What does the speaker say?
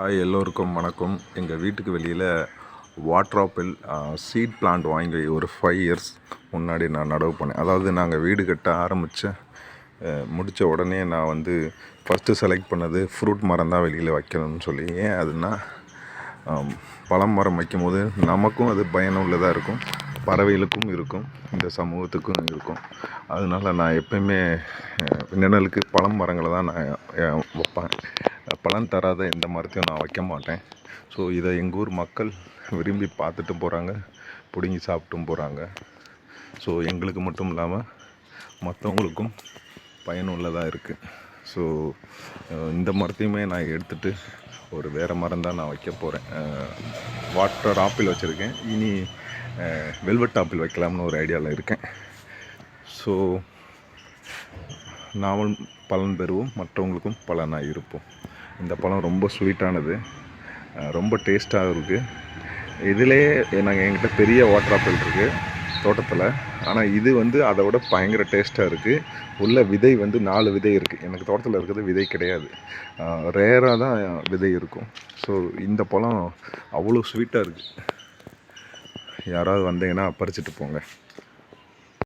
Hi எல்லோருக்கும் வணக்கம். எங்கள் வீட்டுக்கு வெளியில் வாட்டர் ஆப்பிள் சீட் பிளான்ட் வாங்கி ஒரு ஃபைவ் இயர்ஸ் முன்னாடி நான் நடவு பண்ணேன். அதாவது நாங்கள் வீடு கட்ட ஆரம்பித்த முடித்த உடனே நான் வந்து ஃபஸ்ட்டு செலக்ட் பண்ணது ஃப்ரூட் மரம் தான் வெளியில் வைக்கணும்னு சொல்லி. ஏன் அதுனா பழம் மரம் வைக்கும்போது நமக்கும் அது பயனுள்ளதாக இருக்கும். பறவைகளுக்கும் இருக்கும். இந்த சமூகத்துக்கும் இருக்கும். அதனால நான் எப்பயுமே நிழலுக்கு பழம் மரங்களை தான் நான் வைப்பேன். பலன் தராத எந்த மரத்தையும் நான் வைக்க மாட்டேன். ஸோ இதை எங்கள் ஊர் மக்கள் விரும்பி பார்த்துட்டும் போகிறாங்க பிடுங்கி சாப்பிட்டும் போகிறாங்க ஸோ எங்களுக்கு மட்டும் இல்லாமல் மற்றவங்களுக்கும் பயனுள்ளதாக இருக்குது ஸோ இந்த மரத்தையுமே நான் எடுத்துகிட்டு ஒரு வேறு மரம் தான் நான் வைக்க போகிறேன் வாட்டர் ஆப்பிள் வச்சுருக்கேன். இனி வெல்வெட் ஆப்பிள் வைக்கலாம்னு ஒரு ஐடியாவில் இருக்கேன். ஸோ நாவல் பலன் பெறுவோம் மற்றவங்களுக்கும் பலனாக இருப்போம். இந்த பழம் ரொம்ப ஸ்வீட்டானது ரொம்ப டேஸ்ட்டாக இருக்குது இதிலே நாங்கள் எங்கிட்ட பெரிய வாட்டர் ஆப்பிள் இருக்குது தோட்டத்தில். ஆனால் இது வந்து அதை விட பயங்கர டேஸ்ட்டாக இருக்குது உள்ள விதை வந்து நாலு விதை இருக்குது எனக்கு தோட்டத்தில் இருக்கிறது விதை கிடையாது. ரேராக தான் விதை இருக்கும். ஸோ இந்த பழம் அவ்வளோ ஸ்வீட்டாக இருக்குது யாராவது வந்தீங்கன்னா பறிச்சுட்டு போங்க.